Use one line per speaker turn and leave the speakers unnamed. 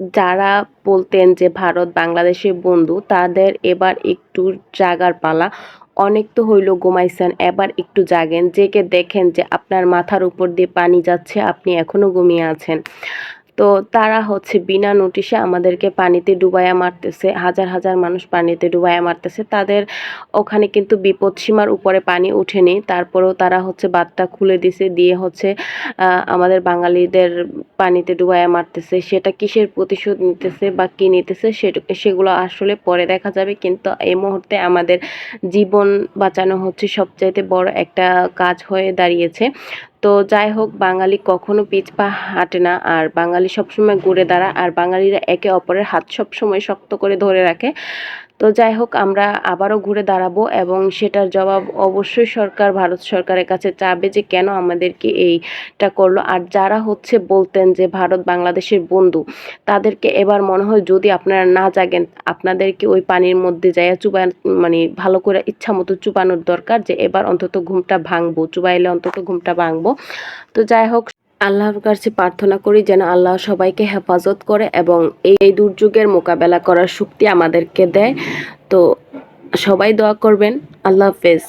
যারা বলতেন যে ভারত বাংলাদেশের বন্ধু, তাদের এবার একটু জাগার পালা। অনেক তো হইল ঘুমাইছেন, এবার একটু জাগেন। জেগে দেখেন যে আপনার মাথার উপর দিয়ে পানি যাচ্ছে, আপনি এখনও ঘুমিয়ে আছেন। তো তারা হচ্ছে বিনা নোটিশে আমাদেরকে পানিতে ডুবাইয়া মারতেছে, হাজার হাজার মানুষ পানিতে ডুবাইয়া মারতেছে। তাদের ওখানে কিন্তু বিপদ সীমার উপরে পানি উঠেনি, তারপরেও তারা হচ্ছে বাঁধটা খুলে দিছে, দিয়ে হচ্ছে আমাদের বাঙালিদের পানিতে ডুবাইয়া মারতেছে। সেটা কিসের প্রতিশোধ নিতেছে বা কী নিতেছে সেগুলো আসলে পরে দেখা যাবে, কিন্তু এই মুহূর্তে আমাদের জীবন বাঁচানো হচ্ছে সবচাইতে বড় একটা কাজ হয়ে দাঁড়িয়েছে। তো যাই হোক, বাঙালি কখনো পিছপা হাঁটে না। আর বাঙালি সবসময় ঘুরে দাঁড়া আর বাঙালিরা একে অপরের হাত সবসময় শক্ত করে ধরে রাখে। তো যাই হোক, আমরা আবারও ঘুরে দাঁড়াবো এবং সেটার জবাব অবশ্যই সরকার, ভারত সরকারের কাছে চাবে যে কেন আমাদেরকে এইটা করল। আর যারা হচ্ছে বলতেন যে ভারত বাংলাদেশের বন্ধু, তাদেরকে এবার মনে হয় যদি আপনারা না জাগেন, আপনাদেরকে ওই পানির মধ্যে যাইয়া চুবা মানে ভালো করে ইচ্ছা মতো চুবানোর দরকার যে এবার অন্তত ঘুমটা ভাঙবো, চুবাইলে অন্তত ঘুমটা ভাঙবো। তো যাই হোক আল্লাহর কাছে প্রার্থনা করি যেন আল্লাহ সবাইকে হেফাজত করে এবং এই দুর্যোগের মোকাবেলা করার শক্তি আমাদেরকে দেয়। তো সবাই দোয়া করবেন। আল্লাহ হাফেজ।